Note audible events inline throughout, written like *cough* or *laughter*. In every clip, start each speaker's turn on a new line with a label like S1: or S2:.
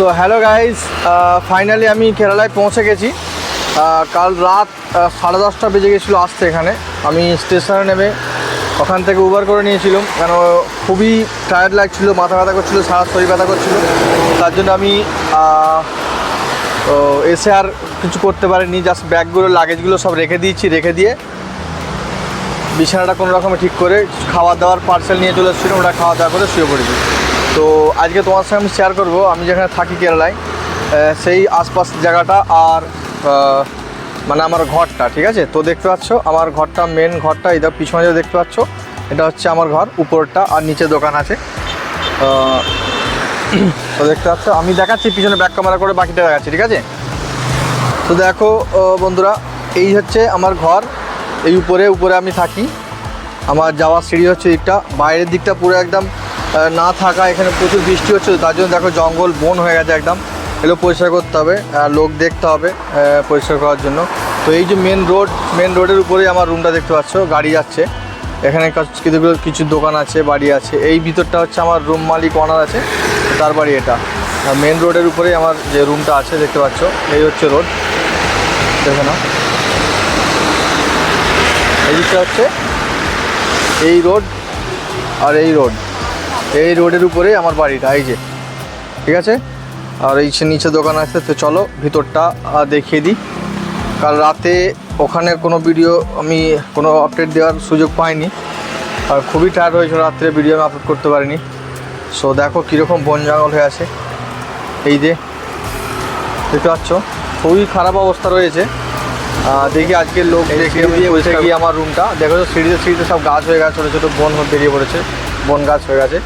S1: So hello guys finally আমি কেরালায় পৌঁছে গেছি। কাল রাত সাড়ে দশটা বেজে গেছিল আসতে এখানে। আমি স্টেশনে নেমে ওখান থেকে উবার করে নিয়েছিলাম। কেন খুবই টায়ার্ড লাগছিল মাথা ব্যথা করছিল সারা শরীর ব্যথা করছিল। তার জন্য আমি আহ, এসে আর কিছু করতে পারিনি। জাস্ট ব্যাগগুলো লাগেজগুলো সব রেখে দিয়েছি রেখে দিয়ে বিছানাটা কোনো রকমে ঠিক করে খাওয়া দাওয়ার পার্সেল নিয়ে চলে এসেছিলাম। ওটা খাওয়া দাওয়া করে শুয়ে পড়েছি। তো আজকে তোমার সঙ্গে আমি শেয়ার করব। আমি যেখানে থাকি কেরালায় সেই আশপাশ জায়গাটা আর মানে আমার ঘরটা, ঠিক আছে? তো দেখতে পাচ্ছ, আমার ঘরটা মেন ঘরটা দেখো পিছনে যে দেখতে পাচ্ছ, এটা হচ্ছে আমার ঘর, উপরটা আর নিচে দোকান আছে। *clears throat* তো দেখতে পাচ্ছ, আমি দেখাচ্ছি, পিছনে ব্যাক ক্যামেরা করে বাকিটা দেখাচ্ছি, ঠিক আছে? তো দেখো বন্ধুরা, এই হচ্ছে আমার ঘর, এই উপরে উপরে আমি থাকি। আমার যাওয়ার সিঁড়ি হচ্ছে দিকটা বাইরের দিকটা পুরো একদম না থাকা, এখানে প্রচুর বৃষ্টি হচ্ছে, তার জন্য দেখো জঙ্গল বন হয়ে গেছে একদম। এগুলো পরিষ্কার করতে হবে লোক দেখতে হবে পরিষ্কার করার জন্য। তো এই যে মেন রোড মেন রোডের উপরেই আমার রুমটা দেখতে পাচ্ছ, গাড়ি যাচ্ছে। এখানে কাছ- কিছু দোকান আছে, বাড়ি আছে। এই ভিতরটা হচ্ছে আমার রুম মালিক অনার আছে, তার বাড়ি এটা। মেন রোডের উপরেই আমার যে রুমটা আছে, দেখতে পাচ্ছ, এই হচ্ছে রোড দেখে নাও। এই দিকটা হচ্ছে এই রোড আর এই রোড এই রোডের উপরেই আমার বাড়িটা এই যে। ঠিক আছে? আর এই নিচে দোকান আছে তো চলো ভিতরটা দেখিয়ে দিই। কাল রাতে ওখানে কোনো ভিডিও আমি কোনো আপডেট দেওয়ার সুযোগ পাইনি। আর খুবই টায়ার্ড হয়েছিল রাত্রে ভিডিও আমি আপলোড করতে পারিনি। সো দেখো কীরকম বন জঙ্গল হয়ে আছে। এই যে দেখতে পাচ্ছ? খুবই খারাপ অবস্থা রয়েছে। দেখি আজকের লোক দেখে গিয়ে আমার রুমটা দেখো তো সিঁড়িতে সিঁড়িতে সব গাছ হয়ে গেছে ছোটো ছোটো বন বেরিয়ে পড়েছে। বন গাছ হয়ে গেছে।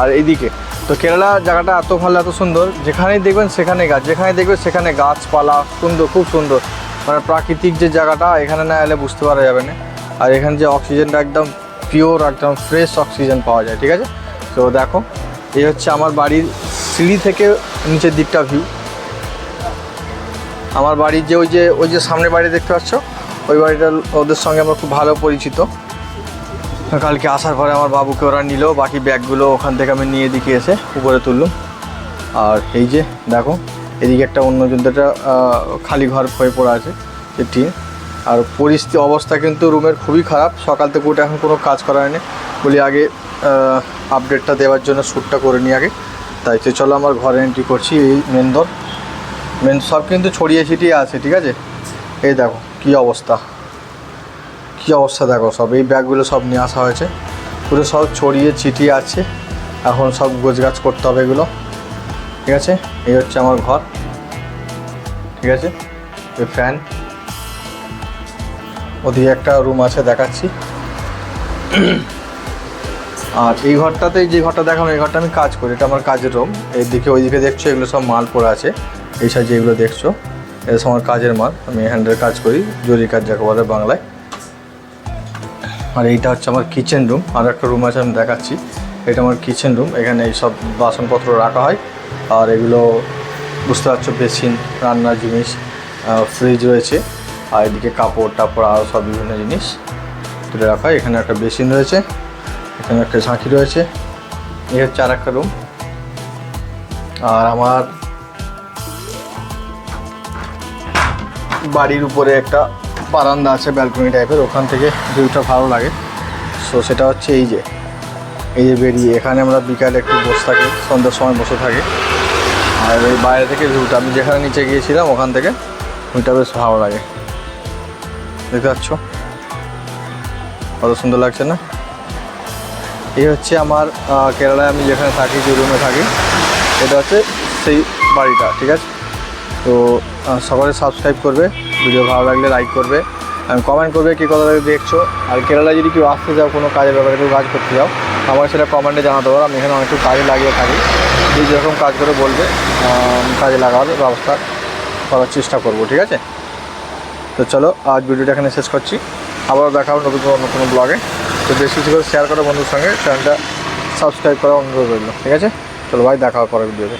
S1: আর এইদিকে। তো কেরালা জায়গাটা এত ভালো, এত সুন্দর, যেখানেই দেখবেন সেখানে গাছ যেখানে দেখবেন সেখানে গাছপালা, সুন্দর, খুব সুন্দর। মানে প্রাকৃতিক যে জায়গাটা, এখানে না এলে বুঝতে পারা যাবে না। আর এখানে যে অক্সিজেনটা একদম পিওর একদম ফ্রেশ অক্সিজেন পাওয়া যায়, ঠিক আছে? তো দেখো, এই হচ্ছে আমার বাড়ির সিঁড়ি থেকে নিচের দিকটা ভিউ আমার বাড়ির যে ওই যে ওই যে সামনে বাড়ি দেখতে পাচ্ছ, ওই বাড়িটা ওদের সঙ্গে আমরা খুব ভালো পরিচিত। কালকে আসার পরে আমার বাবুকে ওরা নিল, বাকি ব্যাগগুলো ওখান থেকে আমি নিয়ে দিকে এসে উপরে তুললাম। আর এই যে, দেখো, এদিকে একটা অন্য যন্ত্রটা খালি ঘর হয়ে পড়ে আছে টিন। আর পরিস্থিতি, অবস্থা কিন্তু রুমের খুবই খারাপ। সকাল থেকে উঠে এখন কোনো কাজ করা হয়নি। বলি আগে আপডেটটা দেওয়ার জন্য শ্যুটটা করে নিই আগে। তাই তো চলো আমার ঘরে এন্ট্রি করছি, এই মেন দর মেন সব কিন্তু ছড়িয়ে ছিটিয়ে আছে, ঠিক আছে? এই দেখো, কি অবস্থা। কি অবস্থা দেখো, সব এই ব্যাগগুলো সব নিয়ে আসা হয়েছে। পুরো সব ছড়িয়ে ছিটিয়ে আছে। এখন সব গোছগাছ করতে হবে এগুলো। ঠিক আছে? এই হচ্ছে আমার ঘর। ঠিক আছে? এই ফ্যান। ওদিকে একটা রুম আছে, দেখাচ্ছি। আর এই ঘরটাতে, যে ঘরটা দেখানো এই ঘরটা আমি কাজ করি। এটা আমার কাজের রুম। এইদিকে ওইদিকে দেখছ এগুলো সব মাল পড়ে আছে। এই সাইড যেগুলো দেখছ। এটা আমার কাজের মাল। আমি হ্যান্ডের কাজ করি জরি কাজ যাকে বলে বাংলায়। আর এইটা হচ্ছে আমার কিচেন রুম আর একটা রুম আছে, আমি দেখাচ্ছি। এটা আমার কিচেন রুম এখানে এই সব বাসনপত্র রাখা হয়। আর এগুলো বুঝতে পারছ, বেসিন, রান্নার জিনিস ফ্রিজ রয়েছে। আর এদিকে কাপড় টাপড় আরও সব বিভিন্ন জিনিস তুলে রাখা হয়। এখানে একটা বেসিন রয়েছে, এখানে একটা ঝাঁকি রয়েছে। এই হচ্ছে আর একটা রুম আর আমার বাড়ির উপরে একটা বারান্দা আছে ব্যালকনি টাইপের ওখান থেকে ভিউটা ভালো লাগে। সো সেটা হচ্ছে এই যে এই যে বেরিয়ে, এখানে আমরা বিকালে একটু বসে থাকি, সন্ধ্যার সময় বসে থাকি। আর এই বাইরে থেকে ভিউটা আমি যেখানে নিচে গিয়েছিলাম, ওখান থেকে ভিউটা বেশ ভালো লাগে। দেখতে পাচ্ছ? কত সুন্দর লাগছে না? এই হচ্ছে আমার কেরালায় আমি যেখানে থাকি, যে রুমে থাকি এটা হচ্ছে সেই বাড়িটা, ঠিক আছে? তো সকলে সাবস্ক্রাইব করবে। ভিডিও ভালো লাগলে লাইক করবে। কমেন্ট করবে কী কথা দেখছ। আর কেরালায় যদি কেউ আসতে যাও কোনো কাজের ব্যাপারে কেউ কাজ করতে যাও আমার সেটা কমেন্টে জানাতে পারো। আমি এখানে অনেকটু কাজে লাগিয়ে থাকি। যে যেরকম কাজ করে বলবে কাজে লাগাবার ব্যবস্থা করার চেষ্টা করব, ঠিক আছে? তো চলো, আজ ভিডিওটা এখানে শেষ করছি। আবার দেখা হবে নতুন কোনো ব্লগে তো বেশি বেশি করে শেয়ার করো বন্ধুর সঙ্গে। চ্যানেলটা সাবস্ক্রাইব করা অনুরোধ রইল, ঠিক আছে? চলো ভাই দেখা হবে পরের ভিডিওতে